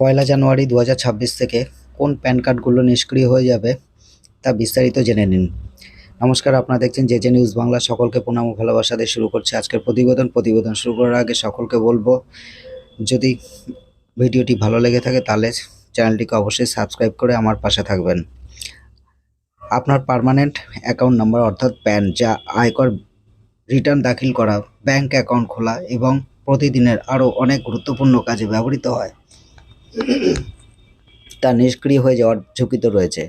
পয়লা জানুয়ারি দু হাজার ছাব্বিশ থেকে কোন প্যান কার্ডগুলো নিষ্ক্রিয় হয়ে যাবে তা বিস্তারিত জেনে নিন। নমস্কার, আপনারা দেখছেন জে জে নিউজ বাংলা। সকলকে প্রণাম ভালোবাসা দিয়ে শুরু করছে আজকের প্রতিবেদন। প্রতিবেদন শুরু করার আগে সকলকে বলব, যদি ভিডিওটি ভালো লেগে থাকে তাহলে চ্যানেলটিকে অবশ্যই সাবস্ক্রাইব করে আমার পাশে থাকবেন। আপনার পার্মানেন্ট অ্যাকাউন্ট নাম্বার অর্থাৎ প্যান, যা আয়কর রিটার্ন দাখিল করা, ব্যাংক অ্যাকাউন্ট খোলা এবং প্রতিদিনের আরও অনেক গুরুত্বপূর্ণ কাজে ব্যবহৃত হয়। তা নিষ্ক্রিয় হয়ে যাওয়ার ঝুঁকিতে রয়েছে।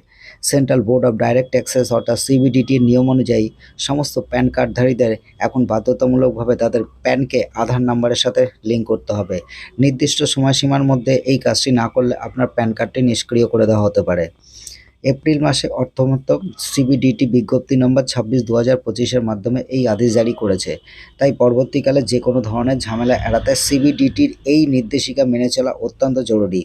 Central Board of Direct access অর্থাৎ সিবিডিটির নিয়ম অনুযায়ী সমস্ত প্যান কার্ডধারীদের এখন বাধ্যতামূলকভাবে তাদের প্যানকে আধার নাম্বারের সাথে লিঙ্ক করতে হবে। নির্দিষ্ট সময়সীমার মধ্যে এই কাজটি না করলে আপনার প্যান কার্ডটি নিষ্ক্রিয় করে দেওয়া হতে পারে। এপ্রিল মাসে অর্থমন্ত্রক সিবিডিটি বিজ্ঞপ্তি নম্বর ছাব্বিশ দু হাজার পঁচিশের মাধ্যমে এই আদেশ জারি করেছে। তাই পরবর্তীকালে যে কোনো ধরনের ঝামেলা এড়াতে সিবিডিটির এই নির্দেশিকা মেনে চলা অত্যন্ত জরুরি।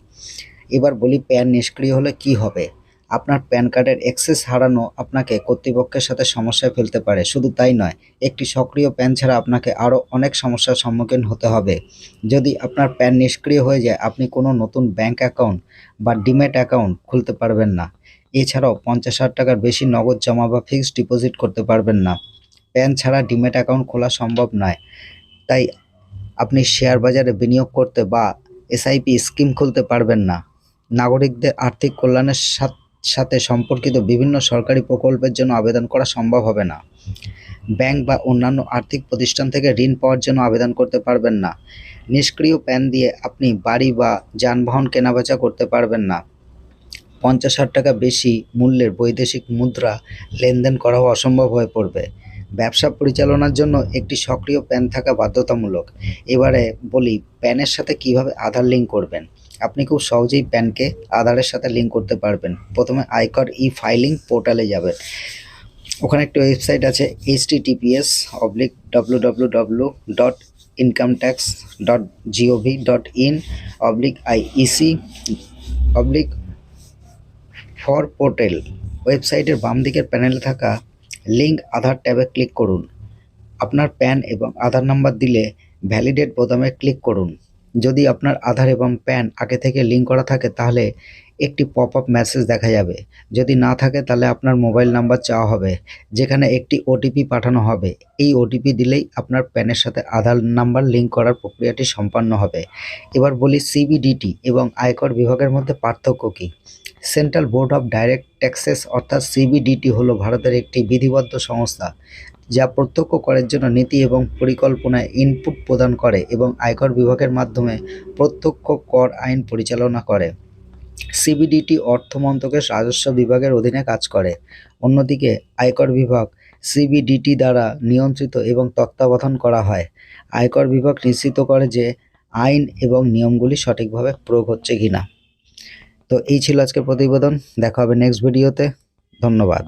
এবার বলি প্যান নিষ্ক্রিয় হলে কি হবে? আপনার প্যান কার্ডের অ্যাক্সেস হারানো আপনাকে কর্তৃপক্ষের সাথে সমস্যায় ফেলতে পারে, শুধু তাই নয়, একটি সক্রিয় প্যান ছাড়া আপনাকে আরও অনেক সমস্যার সম্মুখীন হতে হবে। যদি আপনার প্যান নিষ্ক্রিয় হয়ে যায়, আপনি কোনো নতুন ব্যাংক অ্যাকাউন্ট বা ডিমেট অ্যাকাউন্ট খুলতে পারবেন না। এছাড়াও পঞ্চাশ হাজার টাকার বেশি নগদ জমা বা ফিক্সড ডিপোজিট করতে পারবেন না। প্যান ছাড়া ডিমেট অ্যাকাউন্ট খোলা সম্ভব নয়। তাই আপনি শেয়ার বাজারে বিনিয়োগ করতে বা এসআইপি স্কিম খুলতে পারবেন না। নাগরিকদের আর্থিক কল্যাণের সাথ- সাথে সম্পর্কিত বিভিন্ন সরকারি প্রকল্পের জন্য আবেদন করা সম্ভব হবে না। ব্যাংক বা অন্যান্য আর্থিক প্রতিষ্ঠান থেকে ঋণ পাওয়ার জন্য আবেদন করতে পারবেন না। নিষ্ক্রিয় প্যান দিয়ে আপনি বাড়ি বা যানবাহন কেনাবেচা করতে পারবেন না। পঞ্চাশ হাজার টাকা বেশি মূল্যের বৈদেশিক মুদ্রা লেনদেন করাও অসম্ভব হয়ে পড়বে। ব্যবসা পরিচালনার জন্য একটি সক্রিয় প্যান থাকা বাধ্যতামূলক। এবারে বলি, প্যানের সাথে কীভাবে আধার লিঙ্ক করবেন? আপনি খুব সহজেই প্যানকে আধারের সাথে লিঙ্ক করতে পারবেন। প্রথমে আয়কর ই ফাইলিং পোর্টালে যাবেন। ওখানে একটা ওয়েবসাইট আছে H TPS oblique W W W dot income tax dot GOV dot in oblique IEC oblique for portal ওয়েবসাইটের বাম দিকের প্যানেলে থাকা লিঙ্ক আধার ট্যাবে ক্লিক করুন। আপনার প্যান এবং আধার নাম্বার দিলে ভ্যালিডেট বোতামে ক্লিক করুন। যদি আপনার আধার এবং প্যান আগে থেকে লিঙ্ক করা থাকে, তাহলে একটি পপ আপ মেসেজ দেখা যাবে। যদি না থাকে, তাহলে আপনার মোবাইল নাম্বার চাওয়া হবে, যেখানে একটি ওটিপি পাঠানো হবে। এই ওটিপি দিলেই আপনার প্যানের সাথে আধার নাম্বার লিঙ্ক করার প্রক্রিয়াটি সম্পন্ন হবে। এবার বলি সিবিডিটি এবং আয়কর বিভাগের মধ্যে পার্থক্য কী? Central Board of Direct Taxes অর্থাৎ সিবিডিটি হলো ভারতের একটি বিধিবদ্ধ সংস্থা। যা প্রত্যক্ষ করের জন্য নীতি এবং পরিকল্পনায় ইনপুট প্রদান করে এবং আয়কর বিভাগের মাধ্যমে প্রত্যক্ষ কর আইন পরিচালনা করে। সিবিডিটি অর্থ মন্ত্রকের রাজস্ব বিভাগের অধীনে কাজ করে। অন্যদিকে, আয়কর বিভাগ সিবিডিটি দ্বারা নিয়ন্ত্রিত এবং তত্ত্বাবধান করা হয়। আয়কর বিভাগ নিশ্চিত করে যে আইন এবং নিয়মগুলি সঠিকভাবে প্রয়োগ হচ্ছে কিনা। তো এই ছিল আজকের প্রতিবেদন। দেখা হবে নেক্সট ভিডিওতে ধন্যবাদ।